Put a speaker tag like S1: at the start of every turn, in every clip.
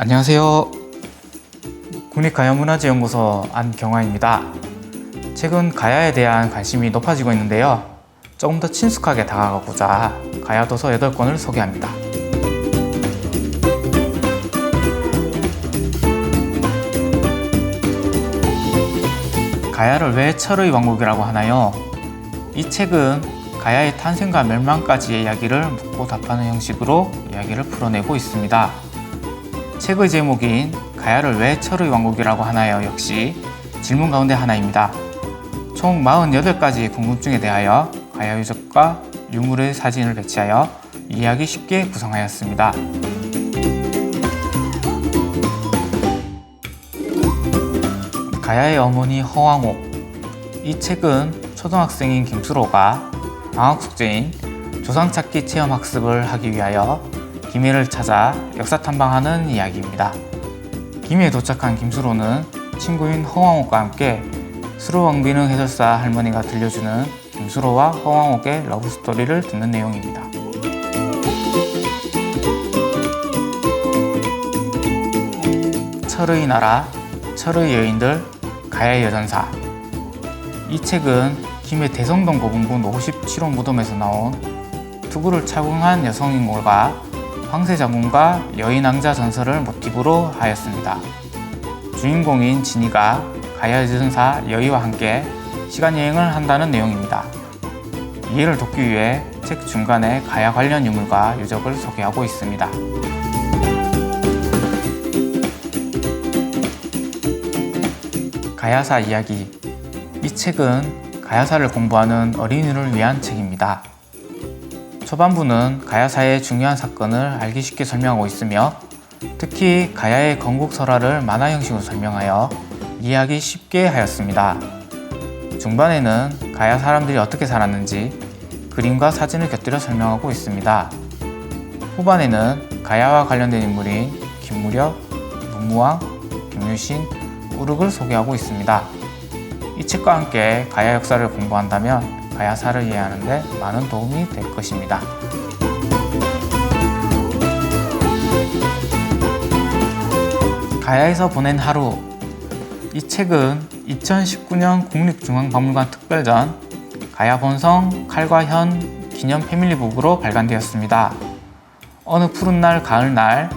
S1: 안녕하세요. 국립가야문화재연구소 안경화입니다. 최근 가야에 대한 관심이 높아지고 있는데요. 조금 더 친숙하게 다가가고자 가야도서 8권을 소개합니다. 가야를 왜 철의 왕국이라고 하나요? 이 책은 가야의 탄생과 멸망까지의 이야기를 묻고 답하는 형식으로 이야기를 풀어내고 있습니다. 책의 제목인 가야를 왜 철의 왕국이라고 하나요? 역시 질문 가운데 하나입니다. 총 48가지 궁금증에 대하여 가야 유적과 유물의 사진을 배치하여 이해하기 쉽게 구성하였습니다. 가야의 어머니 허왕옥 이 책은 초등학생인 김수로가 방학 숙제인 조상찾기 체험 학습을 하기 위하여 김해를 찾아 역사 탐방하는 이야기입니다. 김해에 도착한 김수로는 친구인 허왕옥과 함께 수로왕비능 해설사 할머니가 들려주는 김수로와 허왕옥의 러브스토리를 듣는 내용입니다. 철의 나라, 철의 여인들, 가야의 여전사. 이 책은 김해 대성동 고분군 57호 무덤에서 나온 투구를 착용한 여성 인물과 자문과 여인 왕자 전설을 모티브로 하였습니다. 주인공인 진이가 가야 여전사 여의와 함께 시간 여행을 한다는 내용입니다. 이해를 돕기 위해 책 중간에 가야 관련 유물과 유적을 소개하고 있습니다. 가야사 이야기 이 책은 가야사를 공부하는 어린이를 위한 책입니다. 초반부는 가야사의 중요한 사건을 알기 쉽게 설명하고 있으며 특히 가야의 건국 설화를 만화 형식으로 설명하여 이해하기 쉽게 하였습니다. 중반에는 가야 사람들이 어떻게 살았는지 그림과 사진을 곁들여 설명하고 있습니다. 후반에는 가야와 관련된 인물인 김무력, 문무왕, 김유신, 우륵을 소개하고 있습니다. 이 책과 함께 가야 역사를 공부한다면 가야사를 이해하는 데 많은 도움이 될 것입니다. 가야에서 보낸 하루 이 책은 2019년 국립중앙박물관 특별전 가야 본성 칼과 현 기념 패밀리북으로 발간되었습니다. 어느 푸른 날 가을날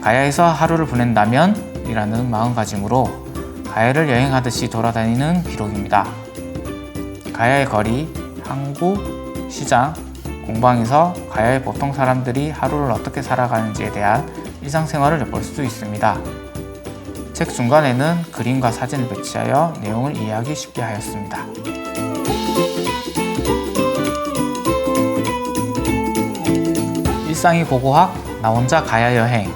S1: 가야에서 하루를 보낸다면 이라는 마음가짐으로 가야를 여행하듯이 돌아다니는 기록입니다. 가야의 거리, 항구, 시장, 공방에서 가야의 보통 사람들이 하루를 어떻게 살아가는지에 대한 일상생활을 엿볼 수 있습니다. 책 중간에는 그림과 사진을 배치하여 내용을 이해하기 쉽게 하였습니다. 일상이 고고학, 나 혼자 가야 여행.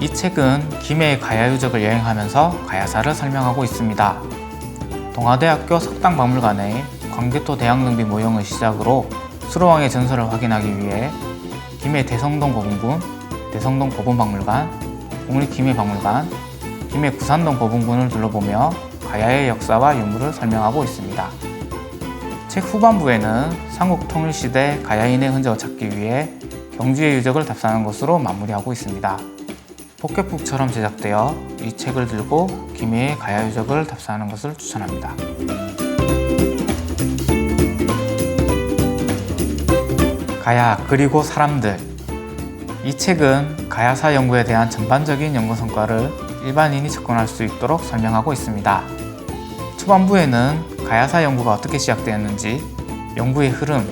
S1: 이 책은 김해의 가야 유적을 여행하면서 가야사를 설명하고 있습니다. 동아대학교 석당박물관의 광개토 대학능비 모형을 시작으로 수로왕의 전설을 확인하기 위해 김해 대성동 고분군, 대성동 고분박물관, 국립김해박물관, 김해 구산동 고분군을 둘러보며 가야의 역사와 유물을 설명하고 있습니다. 책 후반부에는 삼국통일시대 가야인의 흔적을 찾기 위해 경주의 유적을 답사하는 것으로 마무리하고 있습니다. 포켓북처럼 제작되어 이 책을 들고 김해의 가야 유적을 답사하는 것을 추천합니다. 가야 그리고 사람들 이 책은 가야사 연구에 대한 전반적인 연구 성과를 일반인이 접근할 수 있도록 설명하고 있습니다. 초반부에는 가야사 연구가 어떻게 시작되었는지, 연구의 흐름,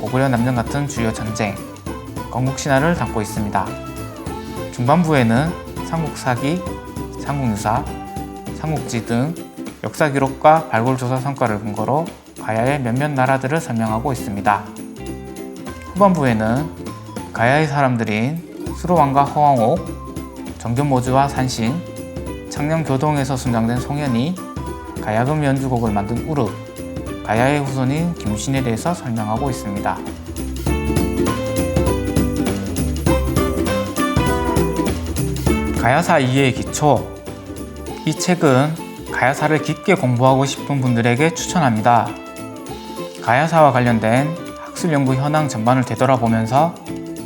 S1: 고구려 남전 같은 주요 전쟁, 건국 신화를 담고 있습니다. 중반부에는 삼국사기, 삼국유사, 삼국지 등 역사 기록과 발굴 조사 성과를 근거로 가야의 몇몇 나라들을 설명하고 있습니다. 후반부에는 가야의 사람들인 수로왕과 허왕옥, 정전모주와 산신, 창녕교동에서 순장된 송현이, 가야금 연주곡을 만든 우르, 가야의 후손인 김신에 대해서 설명하고 있습니다. 가야사 이해의 기초 이 책은 가야사를 깊게 공부하고 싶은 분들에게 추천합니다. 가야사와 관련된 학술 연구 현황 전반을 되돌아보면서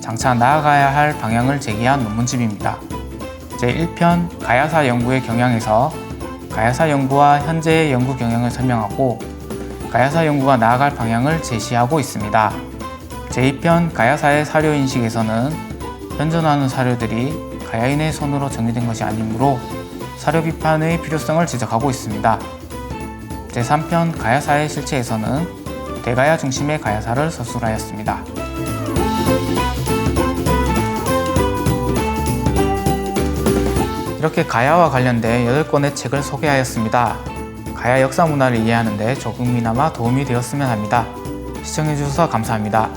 S1: 장차 나아가야 할 방향을 제기한 논문집입니다. 제1편 가야사 연구의 경향에서 가야사 연구와 현재의 연구 경향을 설명하고 가야사 연구가 나아갈 방향을 제시하고 있습니다. 제2편 가야사의 사료 인식에서는 현존하는 사료들이 가야인의 손으로 정리된 것이 아니므로 사료 비판의 필요성을 지적하고 있습니다. 제3편 가야사의 실체에서는 대가야 중심의 가야사를 서술하였습니다. 이렇게 가야와 관련된 8권의 책을 소개하였습니다. 가야 역사 문화를 이해하는데 조금이나마 도움이 되었으면 합니다. 시청해주셔서 감사합니다.